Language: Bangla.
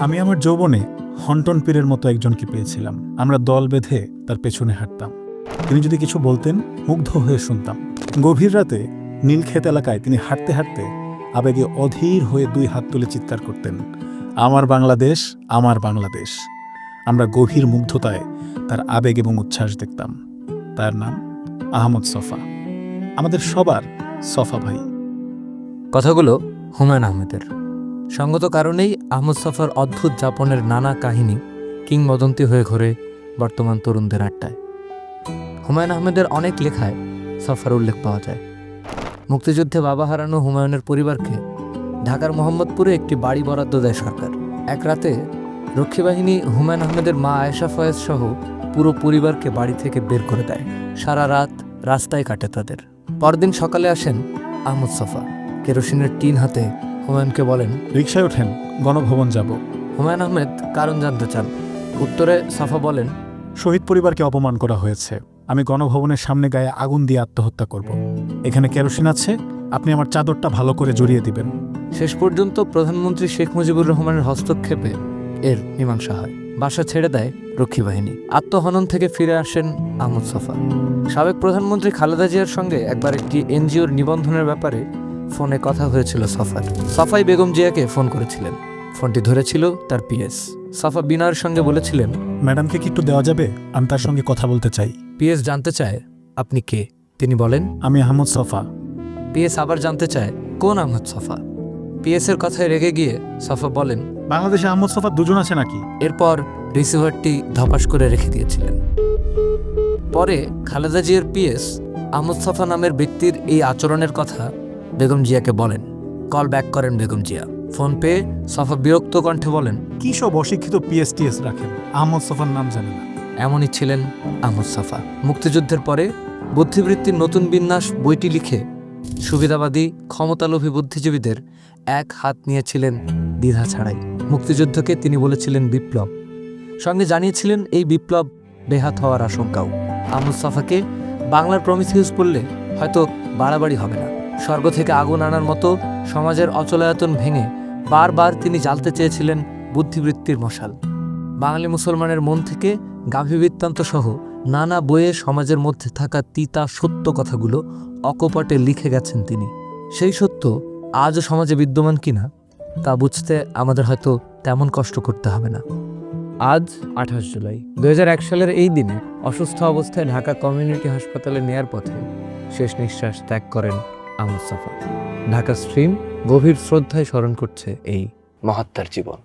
আমি আমার যৌবনে হন্টন পীরের মতো একজনকে পেয়েছিলাম। আমরা দল বেঁধে তার পেছনে হাঁটতাম। তিনি যদি কিছু বলতেন, মুগ্ধ হয়ে শুনতাম। গভীর রাতে নীলক্ষেত এলাকায় তিনি হাঁটতে হাঁটতে আবেগে অধীর হয়ে দুই হাত তুলে চিৎকার করতেন, আমার বাংলাদেশ আমার বাংলাদেশ। আমরা গভীর মুগ্ধতায় তার আবেগ এবং উচ্ছ্বাস দেখতাম। তার নাম আহমদ সফা। আমাদের সবার সফা ভাই। কথাগুলো হুমায়ুন আহমেদের। সঙ্গত কারণেই আহমদ সফার অদ্ভুত যাপনের নানা কাহিনী কিংবদন্তি হয়ে ঘোরে বর্তমান তরুণদের আড্ডায়। হুমায়ুন আহমেদের অনেক লেখায় সফার উল্লেখ পাওয়া যায়। মুক্তিযুদ্ধে বাবা হারানো হুমায়ুনের পরিবারকে ঢাকার মোহাম্মদপুরে একটি বাড়ি বরাদ্দ দেয় সরকার। এক রাতে রক্ষী বাহিনী হুমায়ুন আহমেদের মা আয়েশা ফয়েজ সহ পুরো পরিবারকে বাড়ি থেকে বের করে দেয়। সারা রাত রাস্তায় কাটে তাদের। পরদিন সকালে আসেন আহমদ সফা কেরোসিনের টিন হাতে হুমায়ুনকে বলেন, রিকশায় ওঠেন। গণভবন যাব। হুমায়ুন আহমেদ কারণ জানতে চান। উত্তরে সাফা বলেন শহীদ পরিবারকে অপমান করা হয়েছে। আমি গণভবনের সামনে গায়ে আগুন দিয়ে আত্মহত্যা করব। এখানে কেরোসিন আছে আপনি আমার চাদরটা ভালো করে জড়িয়ে দিবেন। শেষ পর্যন্ত প্রধানমন্ত্রী শেখ মুজিবুর রহমানের হস্তক্ষেপে এর মীমাংসা হয়। বাসা ছেড়ে দেয় রক্ষী বাহিনী। আত্মহনন থেকে ফিরে আসেন আহমদ সফা। সাবেক প্রধানমন্ত্রী খালেদা জিয়ার সঙ্গে একবার একটি এনজিওর নিবন্ধনের ব্যাপারে ফোনে কথা হয়েছিল সফার। সফাই বেগম জিয়াকে ফোন করেছিলেন। ফোনটি ধরেছিল তার পিএস। সফা বিনার সঙ্গে বলেছিলেন ম্যাডামকে কি একটু দেওয়া যাবে? আমি তার সঙ্গে কথা বলতে চাই। পিএস জানতে চায় আপনি কে? তিনি বলেন আমি আহমদ সফা। পিএস আবার জানতে চায় কোন আহমদ সফা? পিএস এর কথায় রেগে গিয়ে সফা বলেন বাংলাদেশে আহমদ সফা দুজন আছে নাকি? এরপর রিসিভারটি ধপাস করে রেখে দিয়েছিলেন। পরে খালেদা জিয়ার পিএস আহমদ সফা নামের ব্যক্তির এই আচরণের কথা বেগম জিয়াকে বলেন কল ব্যাক করেন বেগম জিয়া। ফোন পেয়ে সফা বিরক্ত কণ্ঠে বলেন কি সব অশিক্ষিত পিএসটিএস রাখেন? আহমদ সফার নাম জানে না। এমনই ছিলেন আহমদ সাফা। মুক্তিযুদ্ধের পরে বুদ্ধিবৃত্তির নতুন বিন্যাস বইটি লিখে সুবিধাবাদী ক্ষমতালোভী বুদ্ধিজীবীদের এক হাত নিয়েছিলেন দ্বিধা ছাড়াই। মুক্তিযুদ্ধকে তিনি বলেছিলেন বিপ্লব। সঙ্গে জানিয়েছিলেন এই বিপ্লব বেহাত হওয়ার আশঙ্কাও। আহমদ সাফাকে বাংলার প্রমিসিউস বললে হয়তো বাড়াবাড়ি হবে না। স্বর্গ থেকে আগুন আনার মতো সমাজের অচলায়তন ভেঙে বারবার তিনি জ্বালতে চেয়েছিলেন বুদ্ধিবৃত্তির মশাল। বাঙালি মুসলমানের মন থেকে গাভী বৃত্তান্ত সহ নানা বইয়ে সমাজের মধ্যে থাকা তিতা সত্য কথাগুলো অকপটে লিখে গেছেন তিনি। সেই সত্য আজও সমাজে বিদ্যমান কিনা, তা বুঝতে আমাদের হয়তো তেমন কষ্ট করতে হবে না। আজ আঠাশ জুলাই। দু হাজার এক সালের এই দিনে অসুস্থ অবস্থায় ঢাকা কমিউনিটি হাসপাতালে নেয়ার পথে শেষ নিঃশ্বাস ত্যাগ করেন আহমদ সফর। ঢাকা স্ট্রিম গভীর শ্রদ্ধায় স্মরণ করছে এই মহাত্মার জীবন।